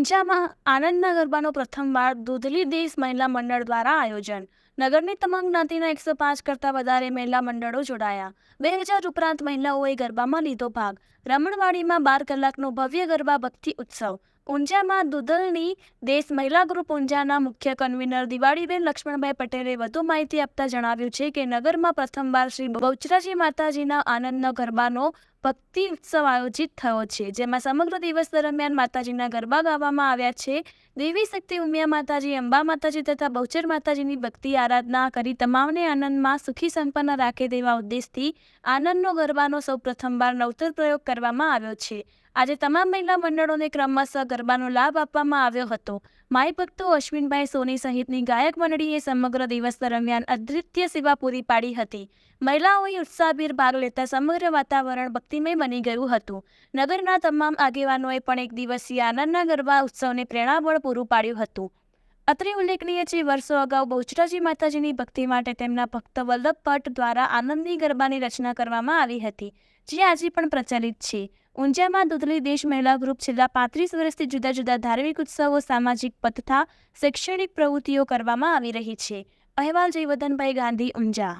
ઊંઝામાં આનંદના ગરબાનો પ્રથમવાર દૂધલી દેશ મહિલા મંડળ દ્વારા આયોજન. નગરની તમામ જ્ઞાતિના એકસો પાંચ કરતાં વધારે મહિલા મંડળો જોડાયા. બે હજાર ઉપરાંત મહિલાઓએ ગરબામાં લીધો ભાગ. રમણવાડીમાં બાર કલાકનો ભવ્ય ગરબા ભક્તિ ઉત્સવ. ઊંઝામાં દૂધલની દેશ મહિલા ગ્રુપ ઊંઝાના મુખ્ય કન્વીનર દિવાળીબેન લક્ષ્મણભાઈ પટેલે વધુ માહિતી આપતા જણાવ્યું છે કે નગરમાં પ્રથમવાર શ્રી બહુચરાજી માતાજીના આનંદનો ગરબાનો ભક્તિ ઉત્સવ આયોજિત થયો છે, જેમાં સમગ્ર દિવસ દરમિયાન માતાજીના ગરબા ગાવામાં આવ્યા છે. દેવી શક્તિ ઉમિયા માતાજી, અંબા માતાજી તથા બહુચર માતાજીની ભક્તિ આરાધના કરી તમામને આનંદમાં સુખી સંપન્ન રાખે તેવા ઉદ્દેશથી આનંદનો ગરબાનો સૌ પ્રથમવાર નવતર પ્રયોગ કરવામાં આવ્યો છે. આજે તમામ મહિલા મંડળોને ક્રમશઃ ગરબાનો લાભ આપવામાં આવ્યો હતો. માય ભક્તો અશ્વિનભાઈ સોની સહિતની ગાયક મંડળીએ સમગ્ર દિવસ દરમિયાન અદ્વિતીય સેવા પૂરી પાડી હતી. મહિલાઓએ ઉત્સાહભેર ભાગ લેતા સમગ્ર વાતાવરણ ભક્તિમય બની ગયું હતું. નગરના તમામ આગેવાનોએ પણ એક દિવસીય આનંદના ગરબા ઉત્સવને પ્રેરણાબળ પૂરું પાડ્યું હતું. અત્રે ઉલ્લેખનીય છે, વર્ષો અગાઉ બહુચરાજી માતાજીની ભક્તિ માટે તેમના ભક્ત વલ્લભ ભટ્ટ દ્વારા આનંદની ગરબાની રચના કરવામાં આવી હતી, જે આજે પણ પ્રચલિત છે. ઊંઝામાં દૂધલી દેશ મહિલા ગ્રુપ છેલ્લા પાંત્રીસ વર્ષથી જુદા જુદા ધાર્મિક ઉત્સવો, સામાજિક પથથા શૈક્ષણિક પ્રવૃત્તિઓ કરવામાં આવી રહી છે. અહેવાલ જયવર્ધનભાઈ ગાંધી, ઊંઝા.